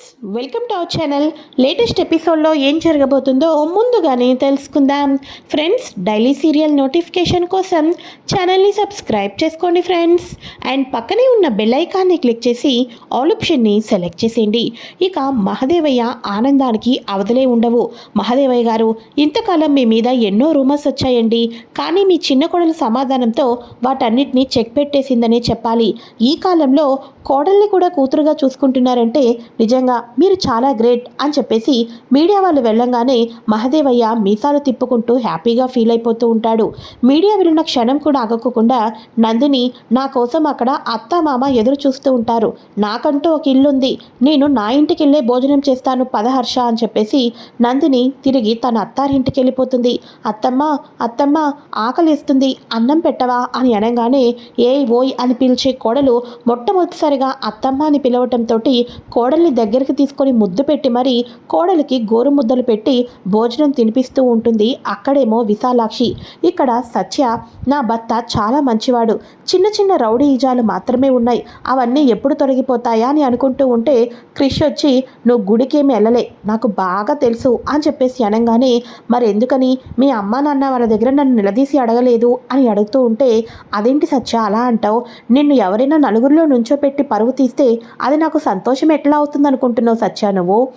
Friends welcome to our channel latest ఎపిసోడ్లో ఏం జరగబోతుందో ముందుగానే తెలుసుకుందాం. ఫ్రెండ్స్ డైలీ సీరియల్ నోటిఫికేషన్ కోసం ఛానల్ని సబ్స్క్రైబ్ చేసుకోండి ఫ్రెండ్స్ అండ్ పక్కనే ఉన్న బెల్ ఐకాన్ని క్లిక్ చేసి ఆల్ ఆప్షన్ని సెలెక్ట్ చేసేయండి. ఇక మహదేవయ్య ఆనందానికి అవధలే ఉండవు. మహదేవయ్య గారు ఇంతకాలం మీ మీద ఎన్నో రూమర్స్ వచ్చాయండి. కానీ మీ చిన్న కోడల సమాధానంతో వాటన్నిటిని చెక్ పెట్టేసిందనే చెప్పాలి. ఈ కాలంలో కోడల్ని కూడా కూతురుగా చూసుకుంటున్నారంటే నిజంగా మీరు చాలా గ్రేట్ అని చెప్పేసి మీడియా వాళ్ళు వెళ్ళంగానే మహదేవయ్య మీసాలు తిప్పుకుంటూ హ్యాపీగా ఫీల్ అయిపోతూ ఉంటాడు. మీడియా వెళ్ళిన క్షణం కూడా ఆగకుండా నందిని నా కోసం అక్కడ అత్త మామ ఎదురు చూస్తూ ఉంటారు. నాకంటూ ఒక ఇల్లుంది. నేను నా ఇంటికి వెళ్ళే భోజనం చేస్తాను పదహర్ష అని చెప్పేసి నందిని తిరిగి తన అత్తారింటికి వెళ్ళిపోతుంది అత్తమ్మ అత్తమ్మ ఆకలిస్తుంది. అన్నం పెట్టవా? అని అనగానే ఏయ్ ఓయ్ అని పిలిచే కోడలు మొట్టమొదటిసారిగా అత్తమ్మ అని పిలవటంతో కోడల్ని దగ్గరికి తీసుకొని ముద్దు పెట్టి మరి కోడలికి గోరు ముద్దలు పెట్టి భోజనం తినిపిస్తూ ఉంటుంది. అక్కడేమో విశాలాక్షి. ఇక్కడ సత్య నా భర్త చాలా మంచివాడు. చిన్న చిన్న రౌడీ ఈజాలు మాత్రమే ఉన్నాయి. అవన్నీ ఎప్పుడు తొలగిపోతాయా అని అనుకుంటూ ఉంటే క్రిష్ వచ్చి నువ్వు గుడికేమి వెళ్ళలే. నాకు బాగా తెలుసు అని చెప్పేసి అనగానే మరి ఎందుకని? మీ అమ్మ నాన్న వాళ్ళ దగ్గర నన్ను నిలదీసి అడగలేదు అని అడుగుతూ ఉంటే అదేంటి సత్య అలా అంటావు? నిన్ను ఎవరైనా నలుగురిలో నుంచోపెట్టి పరువు తీస్తే అది నాకు సంతోషం ఎట్లా అవుతుంది అనుకుంటున్నావు సత్యా నువ్వు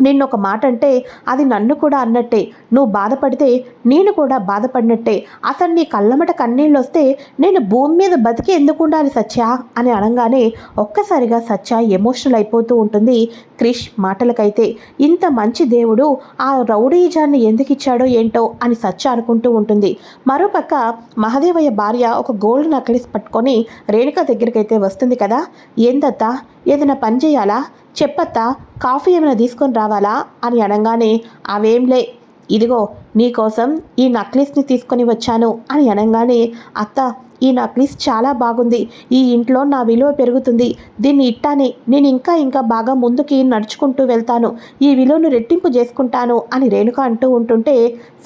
నిన్న ఒక మాట అంటే అది నన్ను కూడా అన్నట్టే. నువ్వు బాధపడితే నేను కూడా బాధపడినట్టే. అసలు నీ కళ్ళమట కన్నీళ్ళు వస్తే నేను భూమి మీద బతికి ఎందుకు ఉండాలి సత్య? అని అనగానే ఒక్కసారిగా సత్య ఎమోషనల్ అయిపోతూ ఉంటుంది క్రిష్ మాటలకైతే. ఇంత మంచి దేవుడు ఆ రౌడీజాన్ని ఎందుకు ఇచ్చాడో ఏంటో అని సత్య అనుకుంటూ ఉంటుంది. మరోపక్క మహదేవయ్య భార్య ఒక గోల్డ్ నక్లెస్ పట్టుకొని రేణుక దగ్గరికైతే వస్తుంది కదా? ఏందత్తా? ఏదైనా పని చేయాలా? చెప్పత్తా. కాఫీ ఏమైనా తీసుకొని రావాలా? అని అనగానే అవేంలే. ఇదిగో నీకోసం ఈ నక్లెస్ని తీసుకొని వచ్చాను అని అనగానే అత్త ఈ నక్లెస్ చాలా బాగుంది. ఈ ఇంట్లో నా విలువ పెరుగుతుంది. దీన్ని ఇట్టానే నేను ఇంకా ఇంకా బాగా ముందుకి నడుచుకుంటూ వెళ్తాను. ఈ విలువను రెట్టింపు చేసుకుంటాను అని రేణుక అంటూ ఉంటుంటే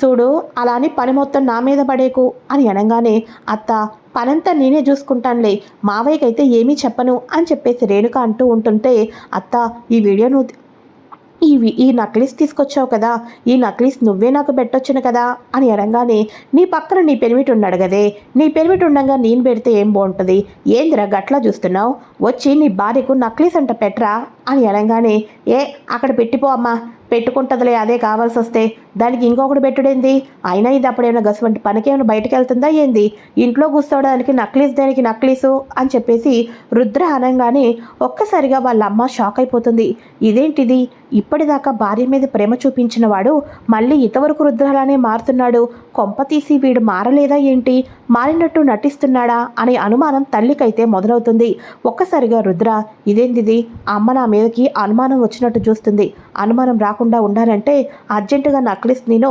చూడు అలా అని పని మొత్తం నా మీద పడేకు అని అనగానే అత్త పనంతా నేనే చూసుకుంటానులే. మావయ్యకైతే ఏమీ చెప్పను అని చెప్పేసి రేణుక అంటూ ఉంటుంటే అత్త ఈ వీడియోను ఇవి ఈ నక్లీస్ తీసుకొచ్చావు కదా ఈ నక్లీస్ నువ్వే నాకు పెట్టొచ్చును కదా అని అనగానే నీ పక్కన నీ పెనిమిటి ఉన్నాడు కదే నీ పెనిమిటి ఉండగా నేను పెడితే ఏం బాగుంటుంది ఏందిరా గట్లా చూస్తున్నావు? వచ్చి నీ భార్యకు నక్లీస్ అంట పెట్టరా? అని అనగానే ఏ అక్కడ పెట్టిపో అమ్మా పెట్టుకుంటుందిలే అదే కావాల్సి వస్తే దానికి ఇంకొకటి పెట్టుడేంది? అయినా ఇది అప్పుడేమైనా గసవంటి పనికేమైనా బయటకు వెళ్తుందా ఏంది? ఇంట్లో కూర్చోవడానికి నక్లీస్ దానికి నక్లీసు? అని చెప్పేసి రుద్ర అనగానే ఒక్కసారిగా వాళ్ళ అమ్మ షాక్ అయిపోతుంది. ఇదేంటిది? ఇప్పటిదాకా భార్య మీద ప్రేమ చూపించిన వాడు మళ్ళీ ఇంతవరకు రుద్రలానే మారుతున్నాడు. కొంప తీసి వీడు మారలేదా ఏంటి? మారినట్టు నటిస్తున్నాడా? అనే అనుమానం తల్లికైతే మొదలవుతుంది. ఒక్కసారిగా రుద్ర ఇదేంటిది? అమ్మ నా మీదకి అనుమానం వచ్చినట్టు చూస్తుంది. అనుమానం రాకుండా ఉండాలంటే అర్జెంటుగా నక్లిస్ నేను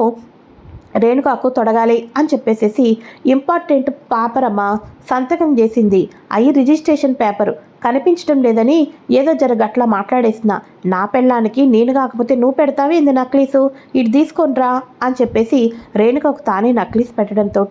రేణుకాకు తొడగాలి అని చెప్పేసేసి ఇంపార్టెంట్ పేపర్ అమ్మ సంతకం చేసింది. అయ్యి రిజిస్ట్రేషన్ పేపరు. కనిపించడం లేదని ఏదో జరగట్లా మాట్లాడేసిన నా పెళ్ళానికి నేను కాకపోతే నువ్వు పెడతావే ఇంది నక్లీసు. ఇటు తీసుకొనిరా అని చెప్పేసి రేణుకకు తానే నక్లీస్ పెట్టడంతో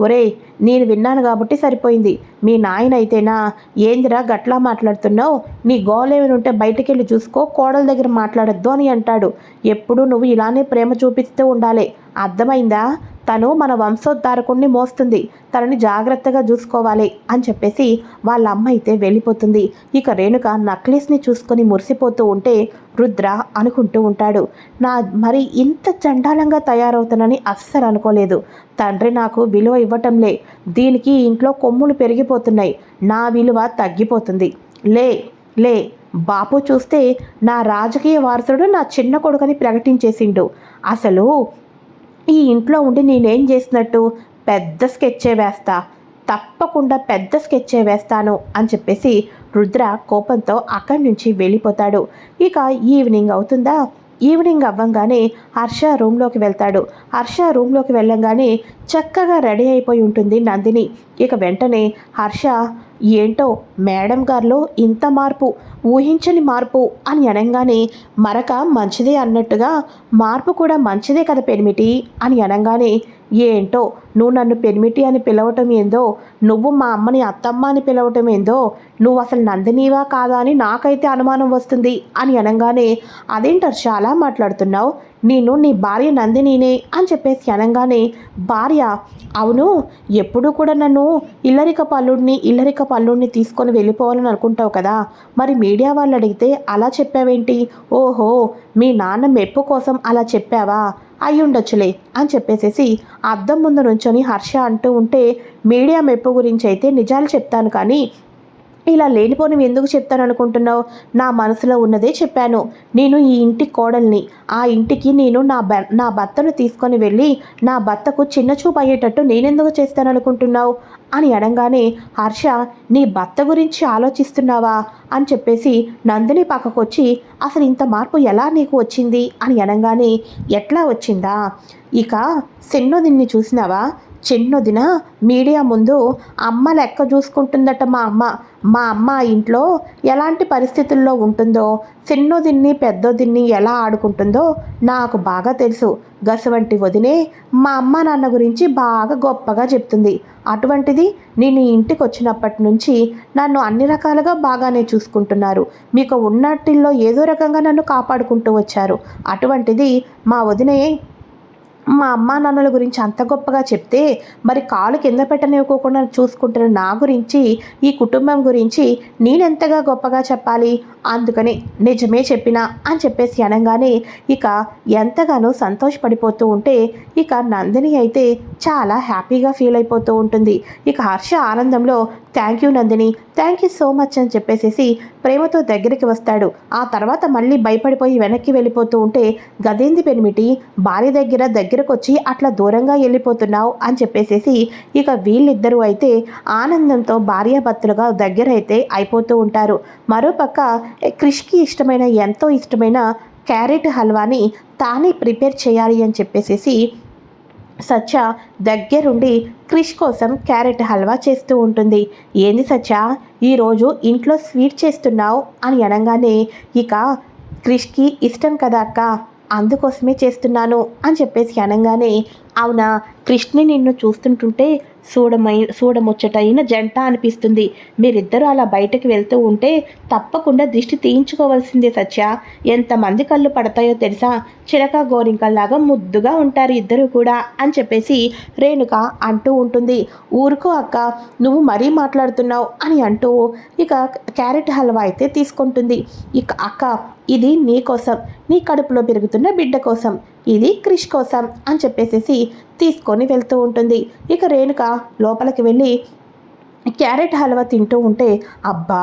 ఒరేయ్ నేను విన్నాను కాబట్టి సరిపోయింది. మీ నాయన అయితేనా ఏందిరా గట్లా మాట్లాడుతున్నావు? నీ గోలేమని ఉంటే బయటికి వెళ్ళి చూసుకో కోడల దగ్గర మాట్లాడద్దు అని అంటాడు. ఎప్పుడూ నువ్వు ఇలానే ప్రేమ చూపిస్తూ ఉండాలి. అర్థమైందా? తను మన వంశోద్ధారకుణ్ణి మోస్తుంది. తనని జాగ్రత్తగా చూసుకోవాలి అని చెప్పేసి వాళ్ళ అమ్మ అయితే వెళ్ళిపోతుంది. ఇక రేణుక నక్లెస్ని చూసుకొని మురిసిపోతూ ఉంటే రుద్ర అనుకుంటూ ఉంటాడు. నా మరి ఇంత చండాలంగా తయారవుతానని అస్సలు అనుకోలేదు. తండ్రి నాకు విలువ ఇవ్వటంలే. దీనికి ఇంట్లో కొమ్ములు పెరిగిపోతున్నాయి. నా విలువ తగ్గిపోతుంది. లే లే బాపు చూస్తే నా రాజకీయ వారసుడు నా చిన్న కొడుకని ప్రకటించేసిండు. అసలు ఈ ఇంట్లో ఉండి నేనేం చేసినట్టు పెద్ద స్కెచ్చే వేస్తా. తప్పకుండా పెద్ద స్కెచ్చే వేస్తాను అని చెప్పేసి రుద్ర కోపంతో అక్కడి నుంచి వెళ్ళిపోతాడు. ఇక ఈవినింగ్ అవుతుందా? ఈవినింగ్ అవ్వంగానే హర్ష రూమ్లోకి వెళ్తాడు. హర్ష రూమ్లోకి వెళ్ళంగానే చక్కగా రెడీ అయిపోయి ఉంటుంది నందిని. ఇక వెంటనే హర్ష ఏంటో మేడం గారిలో ఇంత మార్పు ఊహించని మార్పు అని అనగానే మరక మంచిదే అన్నట్టుగా మార్పు కూడా మంచిదే కదా పెనిమిటి అని అనగానే ఏంటో నువ్వు నన్ను పెనిమిటి అని పిలవటం ఏందో నువ్వు మా అమ్మని అత్తమ్మ అని పిలవటం ఏందో నువ్వు అసలు నందినీవా కాదా అని నాకైతే అనుమానం వస్తుంది అని అనగానే అదేంటారు చాలా మాట్లాడుతున్నావు? నేను నీ భార్య నందినినే అని చెప్పేసి అనగానే భార్య అవును ఎప్పుడు కూడా నన్ను ఇల్లరిక పల్లుడిని ఇల్లరిక పల్లుడిని తీసుకొని వెళ్ళిపోవాలని అనుకుంటావు కదా. మరి మీడియా వాళ్ళు అడిగితే అలా చెప్పావేంటి? ఓహో మీ నాన్న మెప్పు కోసం అలా చెప్పావా? అయి ఉండొచ్చులే అని చెప్పేసేసి అద్దం ముందు నుంచొని హర్ష అంటూ ఉంటే మీడియా మెప్పు గురించి అయితే నిజాలు చెప్తాను కానీ ఇలా లేనిపోనివి ఎందుకు చెప్తాను అనుకుంటున్నావు నా మనసులో ఉన్నదే చెప్పాను. నేను ఈ ఇంటి కోడల్ని ఆ ఇంటికి నేను నా బ నా భర్తను తీసుకొని వెళ్ళి నా భర్తకు చిన్న చూపు అయ్యేటట్టు నేనెందుకు చేస్తాను అనుకుంటున్నావు అని అనగానే హర్ష నీ భర్త గురించి ఆలోచిస్తున్నావా? అని చెప్పేసి నందిని పక్కకొచ్చి అసలు ఇంత మార్పు ఎలా నీకు వచ్చింది? అని అనగానే ఎట్లా వచ్చిందా? ఇక సెన్నో దీన్ని చూసినావా? చిన్నదిన మీడియా ముందు అమ్మ లెక్క చూసుకుంటుందట మా అమ్మ. మా అమ్మ ఇంట్లో ఎలాంటి పరిస్థితుల్లో ఉంటుందో చిన్నదిన్ని పెద్దదిన్ని ఎలా ఆడుకుంటుందో నాకు బాగా తెలుసు. గసవంటి వదినే మా అమ్మ నాన్న గురించి బాగా గొప్పగా చెప్తుంది. అటువంటిది నేను ఇంటికి వచ్చినప్పటి నుంచి నన్ను అన్ని రకాలుగా బాగానే చూసుకుంటున్నారు. మీకు ఉన్నట్టిల్లో ఏదో రకంగా నన్ను కాపాడుకుంటూ వచ్చారు. అటువంటిది మా వదినే మా అమ్మా నాన్నల గురించి అంత గొప్పగా చెప్తే మరి కాలు కింద పెట్టనివ్వకోకుండా చూసుకుంటున్న నా గురించి ఈ కుటుంబం గురించి నేనెంతగా గొప్పగా చెప్పాలి? అందుకని నిజమే చెప్పినా అని చెప్పేసి అనగానే ఇక ఎంతగానో సంతోషపడిపోతూ ఉంటే ఇక నందిని అయితే చాలా హ్యాపీగా ఫీల్ అయిపోతూ ఉంటుంది. ఇక హర్ష ఆనందంలో thank you Nandini thank you so much అని చెప్పేసేసి ప్రేమతో దగ్గరికి వస్తాడు. ఆ తర్వాత మళ్ళీ భయపడిపోయి వెనక్కి వెళ్ళిపోతూ ఉంటే గదేంది పెనిమిటి? భార్య దగ్గర దగ్గర దగ్గరకు వచ్చి అట్లా దూరంగా వెళ్ళిపోతున్నావు అని చెప్పేసేసి ఇక వీళ్ళిద్దరూ అయితే ఆనందంతో భార్యాభర్తలుగా దగ్గర అయితే అయిపోతూ ఉంటారు. మరోపక్క క్రిష్కి ఇష్టమైన ఎంతో ఇష్టమైన క్యారెట్ హల్వాని తానే ప్రిపేర్ చేయాలి అని చెప్పేసేసి సత్య దగ్గరుండి క్రిష్ కోసం క్యారెట్ హల్వా చేస్తూ ఉంటుంది. ఏంది సత్య? ఈరోజు ఇంట్లో స్వీట్ చేస్తున్నావు అని అనగానే ఇక క్రిష్కి ఇష్టం కదా అక్క అందుకోసమే చేస్తున్నాను అని చెప్పేసి అనగానే అవునా? కృష్ణ నిన్ను చూస్తుంటుంటే చూడమై చూడముచ్చటైన జంట అనిపిస్తుంది. మీరిద్దరూ అలా బయటకు వెళ్తూ ఉంటే తప్పకుండా దిష్టి తీయించుకోవాల్సిందే సత్య. ఎంతమంది కళ్ళు పడతాయో తెలుసా? చిలక గోరింకల్లాగా ముద్దుగా ఉంటారు ఇద్దరు కూడా అని చెప్పేసి రేణుక అంటూ ఉంటుంది. ఊరుకో అక్క నువ్వు మరీ మాట్లాడుతున్నావు అని అంటూ ఇక క్యారెట్ హల్వా అయితే తీసుకుంటుంది. ఇక అక్క ఇది నీ కోసం నీ కడుపులో పెరుగుతున్న బిడ్డ కోసం. ఇది క్రిష్ కోసం అని చెప్పేసేసి తీసుకొని వెళ్తూ ఉంటుంది. ఇక రేణుక లోపలికి వెళ్ళి క్యారెట్ హల్వా తింటూ ఉంటే అబ్బా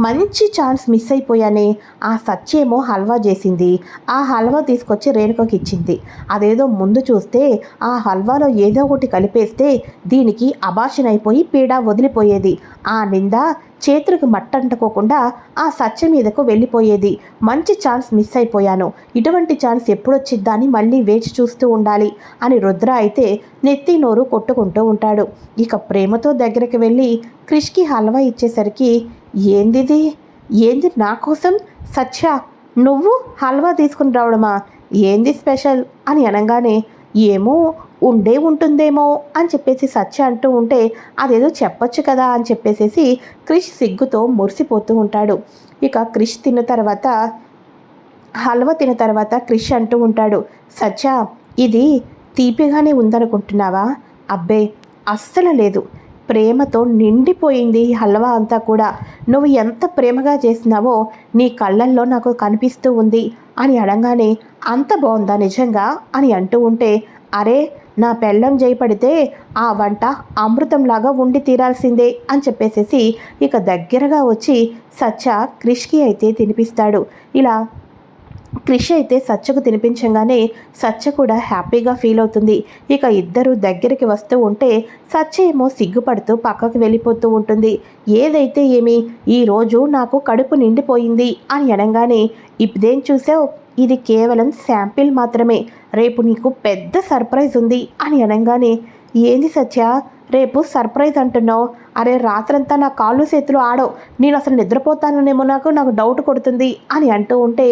మంచి ఛాన్స్ మిస్ అయిపోయానే. ఆ సచ్చేమో హల్వా చేసింది. ఆ హల్వా తీసుకొచ్చి రేణుకకి ఇచ్చింది. అదేదో ముందు చూస్తే ఆ హల్వాలో ఏదో ఒకటి కలిపేస్తే దీనికి అబాషన్ అయిపోయి పీడ వదిలిపోయేది. ఆ నింద చేతులకు మట్టంటుకోకుండా ఆ సత్య మీదకు వెళ్ళిపోయేది. మంచి ఛాన్స్ మిస్ అయిపోయాను. ఇటువంటి ఛాన్స్ ఎప్పుడొచ్చిద్దా అని మళ్ళీ వేచి చూస్తూ ఉండాలి అని రుద్ర అయితే నెత్తి నోరు కొట్టుకుంటూ ఉంటాడు. ఇక ప్రేమతో దగ్గరికి వెళ్ళి క్రిష్కి హల్వా ఇచ్చేసరికి ఏందిది? ఏంది నా కోసం? సత్య నువ్వు హల్వా తీసుకుని రావడమా? ఏంది స్పెషల్? అని అనగానే ఏమో ఉండే ఉంటుందేమో అని చెప్పేసి సత్య అంటూ ఉంటే అదేదో చెప్పొచ్చు కదా అని చెప్పేసేసి క్రిష్ సిగ్గుతో మురిసిపోతూ ఉంటాడు. ఇక క్రిష్ తిన్న తర్వాత హల్వా తిన్న తర్వాత క్రిష్ అంటూ ఉంటాడు సత్య ఇది తీపిగానే ఉందనుకుంటున్నావా? అబ్బే అస్సలు లేదు. ప్రేమతో నిండిపోయింది హల్వా అంతా కూడా. నువ్వు ఎంత ప్రేమగా చేసినావో నీ కళ్ళల్లో నాకు కనిపిస్తూ ఉంది అని అడగానే అంత బాగుందా నిజంగా అని అంటూ ఉంటే అరే నా పెళ్ళం జయపడితే ఆ వంట అమృతంలాగా ఉండి తీరాల్సిందే అని చెప్పేసేసి ఇక దగ్గరగా వచ్చి సత్య క్రిష్కి అయితే తినిపిస్తాడు. ఇలా క్రిష్ అయితే సత్యకు తినిపించగానే సత్య కూడా హ్యాపీగా ఫీల్ అవుతుంది. ఇక ఇద్దరు దగ్గరికి వస్తూ ఉంటే సత్య ఏమో సిగ్గుపడుతూ పక్కకు వెళ్ళిపోతూ ఉంటుంది. ఏదైతే ఏమి ఈరోజు నాకు కడుపు నిండిపోయింది అని అనగానే ఇప్పుడేం చూసావు? ఇది కేవలం శాంపిల్ మాత్రమే. రేపు నీకు పెద్ద సర్ప్రైజ్ ఉంది అని అనగానే ఏంది సత్య? రేపు సర్ప్రైజ్ అంటున్నావు. అరే రాత్రంతా నా కాళ్ళు చేతులు ఆడవు. నేను అసలు నిద్రపోతాననేమో నాకు నాకు డౌట్ కొడుతుంది అని అంటూ ఉంటే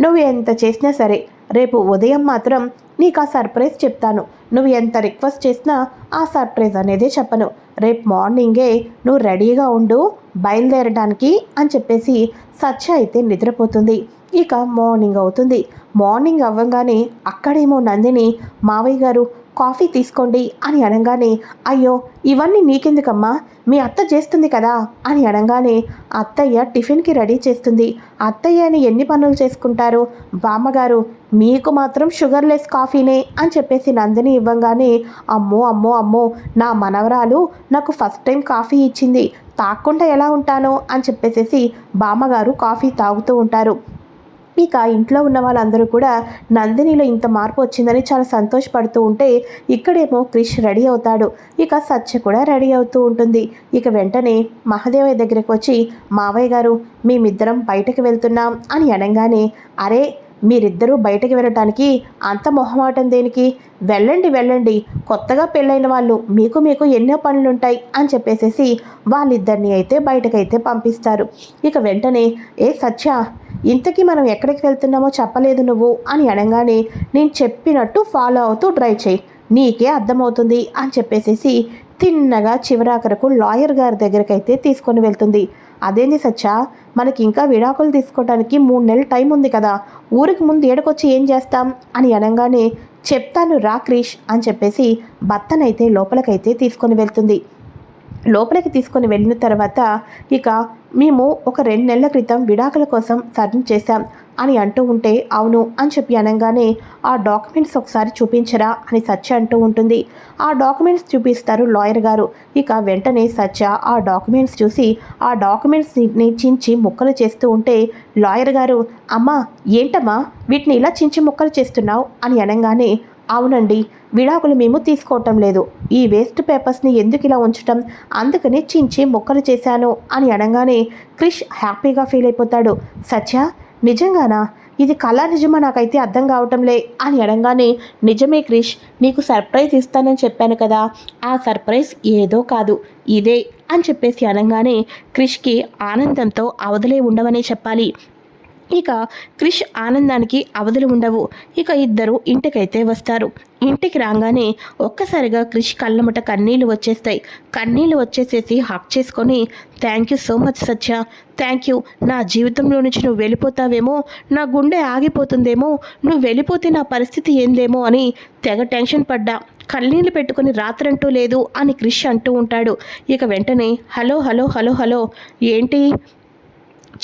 నువ్వు ఎంత చేసినా సరే రేపు ఉదయం మాత్రం నీకు ఆ సర్ప్రైజ్ చెప్తాను. నువ్వు ఎంత రిక్వెస్ట్ చేసినా ఆ సర్ప్రైజ్ అనేది చెప్పను. రేపు మార్నింగే నువ్వు రెడీగా ఉండు బయలుదేరడానికి అని చెప్పేసి సత్య అయితే నిద్రపోతుంది. ఇక మార్నింగ్ అవుతుంది. మార్నింగ్ అవ్వగానే అక్కడేమో నందిని మావయ్య గారు కాఫీ తీసుకోండి అని అనగానే అయ్యో ఇవన్నీ నీకెందుకమ్మా? మీ అత్త చేస్తుంది కదా? అని అనగానే అత్తయ్య టిఫిన్కి రెడీ చేస్తుంది. అత్తయ్యని ఎన్ని పనులు చేసుకుంటారు? బామ్మగారు మీకు మాత్రం షుగర్లెస్ కాఫీనే అని చెప్పేసి నందిని ఇవ్వగానే అమ్మో అమ్మో అమ్మో నా మనవరాలు నాకు ఫస్ట్ టైం కాఫీ ఇచ్చింది. తాక్కుండా ఎలా ఉంటాను అని చెప్పేసేసి బామ్మగారు కాఫీ తాగుతూ ఉంటారు. ఇక ఇంట్లో ఉన్న వాళ్ళందరూ కూడా నందినిలో ఇంత మార్పు వచ్చిందని చాలా సంతోషపడుతూ ఉంటే ఇక్కడేమో క్రిష్ రెడీ అవుతాడు. ఇక సత్య కూడా రెడీ అవుతూ ఉంటుంది. ఇక వెంటనే మహాదేవయ్య దగ్గరికి వచ్చి మావయ్య గారు మేమిద్దరం బయటకు వెళ్తున్నాం అని అనగానే అరే మీరిద్దరూ బయటకు వెళ్ళటానికి అంత మొహమాటం దేనికి? వెళ్ళండి వెళ్ళండి. కొత్తగా పెళ్ళైన వాళ్ళు మీకు మీకు ఎన్నో పనులుంటాయి అని చెప్పేసేసి వాళ్ళిద్దరిని అయితే బయటకైతే పంపిస్తారు. ఇక వెంటనే ఏ సత్య ఇంతకీ మనం ఎక్కడికి వెళ్తున్నామో చెప్పలేదు నువ్వు అని అనగానే నేను చెప్పినట్టు ఫాలో అవుతూ డ్రై చేయి. నీకే అర్థమవుతుంది అని చెప్పేసేసి తిన్నగా చివరాఖరకు లాయర్ గారి దగ్గరికి అయితే తీసుకొని వెళ్తుంది. అదేంది సచ్చా? మనకి ఇంకా విడాకులు తీసుకోవడానికి మూడు నెలలు టైం ఉంది కదా. ఊరికి ముందు ఏడకొచ్చి ఏం చేస్తాం? అని అనగానే చెప్తాను రా క్రీష్ అని చెప్పేసి భర్తనైతే లోపలికైతే తీసుకొని వెళ్తుంది. లోపలికి తీసుకొని వెళ్ళిన తర్వాత ఇక మేము ఒక రెండు నెలల క్రితం విడాకుల కోసం సర్న్ చేశాం అని అంటూ ఉంటే అవును అని చెప్పి అనగానే ఆ డాక్యుమెంట్స్ ఒకసారి చూపించరా? అని సత్య అంటూ ఉంటుంది. ఆ డాక్యుమెంట్స్ చూపిస్తారు లాయర్ గారు. ఇక వెంటనే సత్య ఆ డాక్యుమెంట్స్ చూసి ఆ డాక్యుమెంట్స్ని చించి ముక్కలు చేస్తూ ఉంటే లాయర్ గారు అమ్మా ఏంటమ్మా? వీటిని ఇలా చించి ముక్కలు చేస్తున్నావు? అని అనగానే అవునండి విడాకులు మేము తీసుకోవటం లేదు. ఈ వేస్ట్ పేపర్స్ని ఎందుకు ఇలా ఉంచటం? అందుకనే చించి మొక్కలు చేశాను. అని అనగానే క్రిష్ హ్యాపీగా ఫీల్ అయిపోతాడు. సత్య నిజంగానా? ఇది కళా నిజమా? నాకైతే అర్థం కావటంలే అని అడగానే నిజమే క్రిష్ నీకు సర్ప్రైజ్ ఇస్తానని చెప్పాను కదా. ఆ సర్ప్రైజ్ ఏదో కాదు ఇదే అని చెప్పేసి అనగానే క్రిష్కి ఆనందంతో అవధలే ఉండవనే చెప్పాలి. ఇక క్రిష్ ఆనందానికి అవధులు ఉండవు. ఇక ఇద్దరు ఇంటికైతే వస్తారు. ఇంటికి రాగానే ఒక్కసారిగా క్రిష్ కళ్ళమట కన్నీళ్ళు వచ్చేస్తాయి. కన్నీళ్ళు వచ్చేసేసి హక్ చేసుకొని thank you so much Satya. Thank you నా జీవితంలో నుంచి నువ్వు వెళ్ళిపోతావేమో నా గుండె ఆగిపోతుందేమో నువ్వు వెళ్ళిపోతే నా పరిస్థితి ఏందేమో అని తెగ టెన్షన్ పడ్డా. కన్నీళ్ళు పెట్టుకుని రాత్రంటూ లేదు అని క్రిష్ అంటూ ఉంటాడు. ఇక వెంటనే హలో హలో హలో హలో. ఏంటి?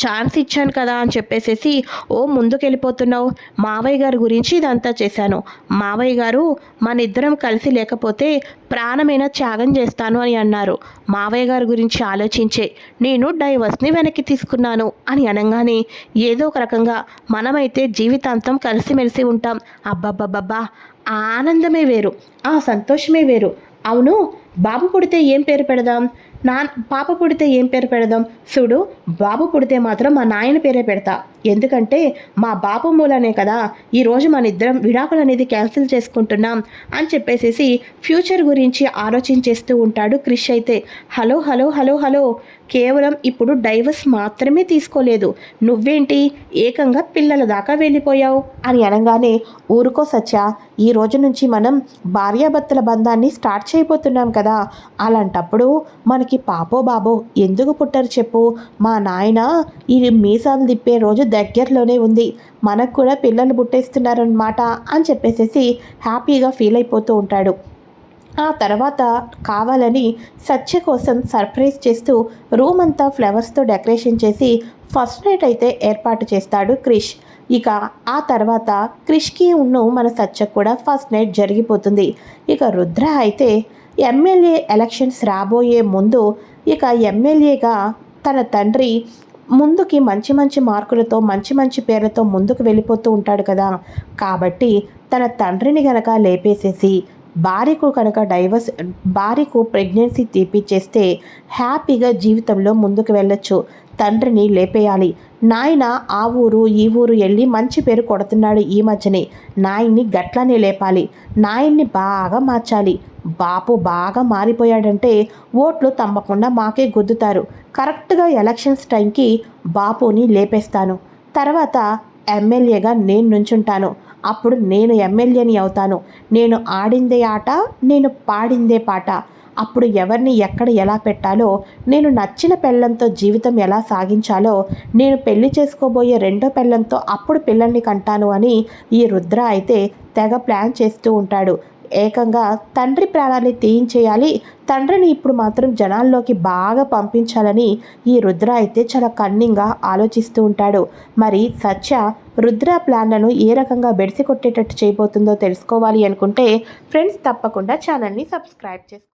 ఛాన్స్ ఇచ్చాను కదా అని చెప్పేసేసి ఓ ముందుకెళ్ళిపోతున్నావు. మావయ్య గారి గురించి ఇదంతా చేశాను. మావయ్య గారు మన ఇద్దరం కలిసి లేకపోతే ప్రాణమైన త్యాగం చేస్తాను అని అన్నారు. మావయ్య గారి గురించి ఆలోచించే నేను డైవర్స్ని వెనక్కి తీసుకున్నాను అని అనగానే ఏదో ఒక రకంగా మనమైతే జీవితాంతం కలిసిమెలిసి ఉంటాం. అబ్బబ్బబ్బబ్బా! ఆనందమే వేరు. ఆ సంతోషమే వేరు. అవును బాబు పుడితే ఏం పేరు పెడదాం? నా పాప పుడితే ఏం పేరు పెడదాం? చూడు బాబు పుడితే మాత్రం మా నాయన పేరే పెడతా. ఎందుకంటే మా బాబు మూలనే కదా ఈరోజు మన ఇద్దరం విడాకులు అనేది క్యాన్సిల్ చేసుకుంటున్నాం అని చెప్పేసేసి ఫ్యూచర్ గురించి ఆలోచించేస్తూ ఉంటాడు క్రిష్ అయితే. హలో హలో హలో హలో కేవలం ఇప్పుడు డైవర్స్ మాత్రమే తీసుకోలేదు. నువ్వేంటి? ఏకంగా పిల్లల దాకా వెళ్ళిపోయావు అని అనగానే ఊరుకో సత్య ఈ రోజు నుంచి మనం భార్యాభర్తల బంధాన్ని స్టార్ట్ చేయబోతున్నాం కదా. అలాంటప్పుడు మనకి పాపో బాబో ఎందుకు పుట్టరు చెప్పు. మా నాయన ఈ మీసాలు తిప్పే రోజు దగ్గరలోనే ఉంది. మనకు కూడా పిల్లలు పుట్టేస్తున్నారనమాట అని చెప్పేసేసి హ్యాపీగా ఫీల్ అయిపోతూ ఉంటాడు. ఆ తర్వాత కావాలని సత్య కోసం సర్ప్రైజ్ చేస్తూ రూమ్ అంతా ఫ్లవర్స్తో డెకరేషన్ చేసి ఫస్ట్ నైట్ అయితే ఏర్పాటు చేస్తాడు క్రిష్. ఇక ఆ తర్వాత క్రిష్కి ఉన్న మన సత్య కూడా ఫస్ట్ నైట్ జరిగిపోతుంది. ఇక రుద్ర అయితే ఎమ్మెల్యే ఎలక్షన్స్ రాబోయే ముందు ఇక ఎమ్మెల్యేగా తన తండ్రి ముందుకి మంచి మంచి మార్కులతో మంచి మంచి పేర్లతో ముందుకు వెళ్ళిపోతూ ఉంటాడు కదా. కాబట్టి తన తండ్రిని గనక లేపేసేసి భార్యకు కనుక డైవర్స్ భార్యకు ప్రెగ్నెన్సీ తీపిచ్చేస్తే హ్యాపీగా జీవితంలో ముందుకు వెళ్ళొచ్చు. తండ్రిని లేపేయాలి. నాయన ఆ ఊరు ఈ ఊరు వెళ్ళి మంచి పేరు కొడుతున్నాడు ఈ మధ్యనే. నాయన్ని గట్లనే లేపాలి. నాయన్ని బాగా మార్చాలి. బాపు బాగా మారిపోయాడంటే ఓట్లు తప్పకుండా మాకే గుద్దుతారు. కరెక్ట్గా ఎలక్షన్స్ టైంకి బాపుని లేపేస్తాను. తర్వాత ఎమ్మెల్యేగా నేను నుంచుంటాను. అప్పుడు నేను ఎమ్మెల్యేని అవుతాను. నేను ఆడిందే ఆట నేను పాడిందే పాట. అప్పుడు ఎవరిని ఎక్కడ ఎలా పెట్టాలో నేను నచ్చిన పెళ్ళంతో జీవితం ఎలా సాగించాలో నేను పెళ్ళి చేసుకోబోయే రెండో పెళ్ళంతో అప్పుడు పిల్లల్ని కంటాను అని ఈ రుద్ర అయితే తెగ ప్లాన్ చేస్తూ ఉంటాడు. ఏకంగా తండ్రి ప్రాణాన్ని తీయించేయాలి. తండ్రిని ఇప్పుడు మాత్రం జనాల్లోకి బాగా పంపించాలని ఈ రుద్ర అయితే చాలా కన్నింగా ఆలోచిస్తూ ఉంటాడు. మరి సత్య రుద్ర ప్లాన్లను ఏ రకంగా బెడిసి కొట్టేటట్టు చేయబోతుందో తెలుసుకోవాలి అనుకుంటే ఫ్రెండ్స్ తప్పకుండా ఛానల్ని సబ్స్క్రైబ్ చేసుకోండి